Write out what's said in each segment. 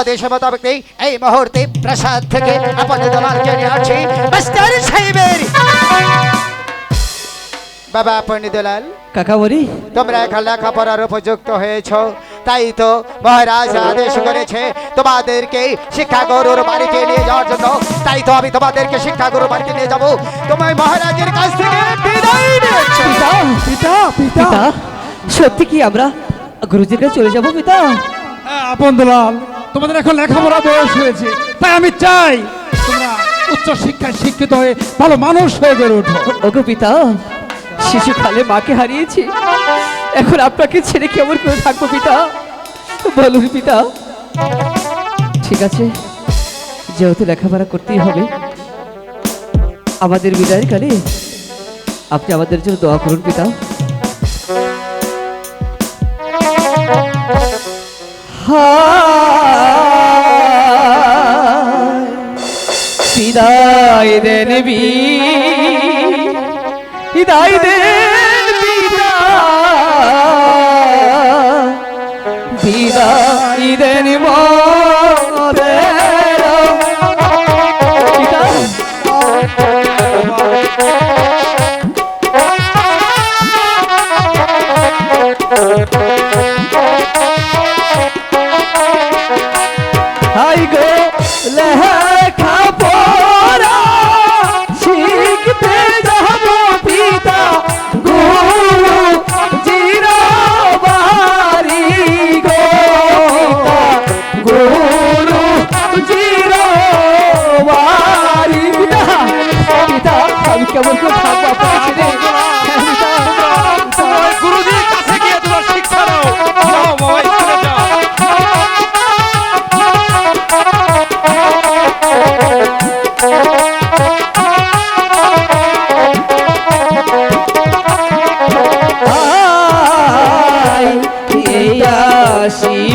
আদেশ মোতাবেক এই মুহূর্তে প্রাসাদ থেকে আপনাদের দলালকে নিয়ে আসছি মাস্টার সাহেবের। বাবা পণ্ডিতলাল কাকা বলি? তোমরা এখন লেখাপড়ার উপযুক্ত হয়েছ। তাই তো মহারাজ আদেশ করেছে তোমাদেরকে শিক্ষা গরুর বাড়িতে নিয়ে যাওয়ার জন্য। তাই তো আমি তোমাদেরকে শিক্ষা গরুর বাড়িতে নিয়ে যাব। তোমার মহারাজের কাছ থেকে বিদায় পিতা পিতা পিতা। সত্যি কি আমরা গুরুজির কাছে চলে যাব পিতা? হ্যাঁ, আপন দুলাল। তোমাদের এখন লেখাপড়া বয়স হয়েছে। তাই আমি চাই তোমরা উচ্চ শিক্ষায় শিক্ষিত হয়ে ভালো মানুষ হয়ে গড়ে ওঠো। ওগো পিতা শিশুকালে মাকে হারিয়েছি। এখন আপনাকে ছেড়ে কেমন করে থাকব পিতা? বলুন পিতা। ঠিক আছে, যেহেতু লেখাপড়া করতেই হবে, আমাদের বিদায়ের কালে আপনি আমাদের জন্য দোয়া করুন পিতা। হায় বিদায় দেন বিদায় দেন বিদায়। দেন হাই গো লেখা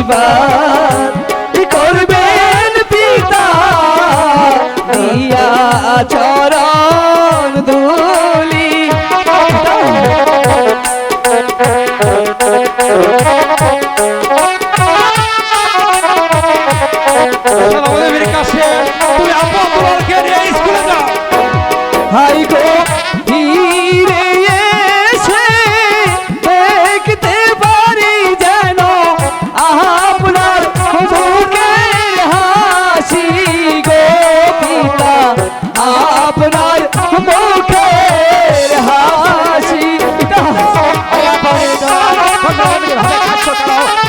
বাবা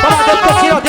তোমাদেরকে চিরদিনের জন্য নিয়ে